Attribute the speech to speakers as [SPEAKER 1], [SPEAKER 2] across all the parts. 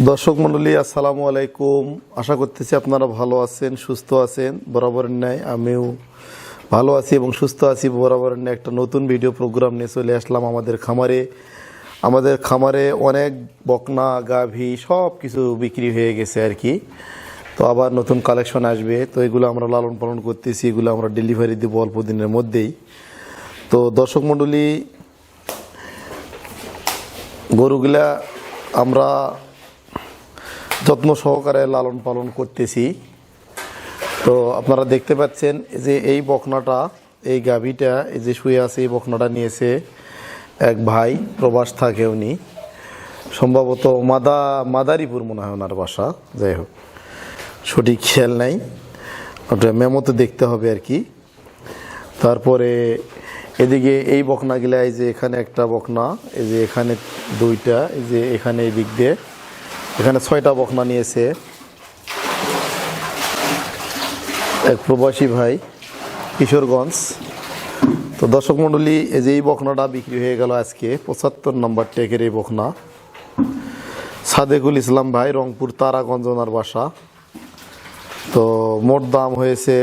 [SPEAKER 1] দর্শক মণ্ডলী, আসসালামু আলাইকুম। আশা করতেছি আপনারা ভালো আছেন, সুস্থ আছেন। বরাবরের ন্যায় আমিও ভালো আছি এবং সুস্থ আছি। বরাবরের ন্যায় একটা নতুন ভিডিও প্রোগ্রাম নিয়ে চলে আসলাম আমাদের খামারে। আমাদের খামারে অনেক বকনা, গাভী সব কিছু বিক্রি হয়ে গেছে আর কি। তো আবার নতুন কালেকশন আসবে। তো এগুলো আমরা লালন পালন করতেছি, এগুলো আমরা ডেলিভারি দেবো অল্প দিনের মধ্যেই। তো দর্শক মণ্ডলী, গরুগুলা আমরা যত্ন সহকারে লালন পালন করতেছি। তো আপনারা দেখতে পাচ্ছেন যে এই বকনাটা, এই গাভীটা, এই যে শুয়ে আছে, এই বকনাটা নিয়েছে এক ভাই, প্রবাস থাকে উনি। সম্ভবত মাদা, মাদারীপুর মনে হয় ওনার বাসা, যাই হোক। সঠিক খেয়াল নাই। ওটা মেমোতে দেখতে হবে আর কি। তারপরে এদিকে এই বকনাগুলা এই যে এখানে একটা বকনা, এই যে এখানে দুইটা, এই যে এখানে এই দিক দিয়ে এখানে ছয়টা বকনা নিয়েছে। এক প্রবাসী ভাই, কিশোরগঞ্জ। তো দর্শক মণ্ডলী, এই যে এই বকনাটা বিক্রি হয়ে গেল আজকে, পঁচাত্তর নম্বর টেকের এই বকনা সাদেকুল ইসলাম ভাই, রংপুর তারাগঞ্জ ওনার বাসা। তো মোট দাম হয়েছে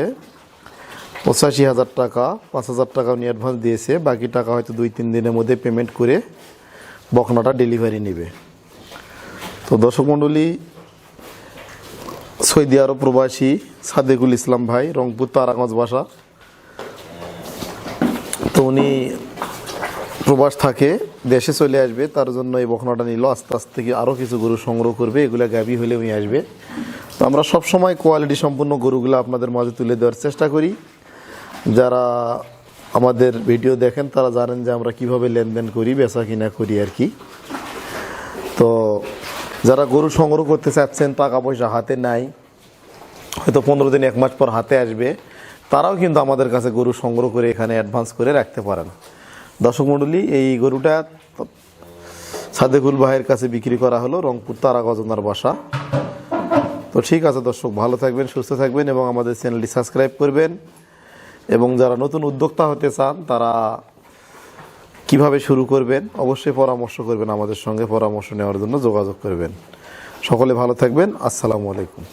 [SPEAKER 1] পঁচাশি হাজার টাকা, পাঁচ হাজার টাকা উনি অ্যাডভান্স দিয়েছে। বাকি টাকা হয়তো দুই তিন দিনের মধ্যে পেমেন্ট করে বকনাটা ডেলিভারি নেবে। তো দর্শক মণ্ডলী, সৌদি আরব প্রবাসী সাদেকুল ইসলাম ভাই, রংপুর তারাগঞ্জ বাসা। তো উনি প্রবাস থাকে, দেশে চলে আসবে, তার জন্য এই বখনাটা নিল, আস্তে আস্তে কি আরও কিছু গরু সংগ্রহ করবে, এগুলো গাবি হলে উনি আসবে। তো আমরা সব সময় কোয়ালিটি সম্পূর্ণ গরুগুলো আপনাদের মাঝে তুলে দেওয়ার চেষ্টা করি। যারা আমাদের ভিডিও দেখেন, তারা জানেন যে আমরা কীভাবে লেনদেন করি, বেচা কিনা করি আর কি। তো যারা গরু সংগ্রহ করতে চাচ্ছেন, টাকা পয়সা হাতে নাই, হয়তো পনেরো দিন, এক মাস পর হাতে আসবে, তারাও কিন্তু আমাদের কাছে গরু সংগ্রহ করে এখানে অ্যাডভান্স করে রাখতে পারেন। দর্শক মণ্ডলী, এই গরুটা সাদেকুল ভাইয়ের কাছে বিক্রি করা হলো, রংপুর তারা গজনার বাসা। তো ঠিক আছে দর্শক, ভালো থাকবেন, সুস্থ থাকবেন এবং আমাদের চ্যানেলটি সাবস্ক্রাইব করবেন। এবং যারা নতুন উদ্যোক্তা হতে চান, তারা কীভাবে শুরু করবেন? অবশ্যই পরামর্শ করবেন আমাদের সঙ্গে। পরামর্শ নেওয়ার জন্য যোগাযোগ করবেন। সকলে ভালো থাকবেন। আসসালামু আলাইকুম।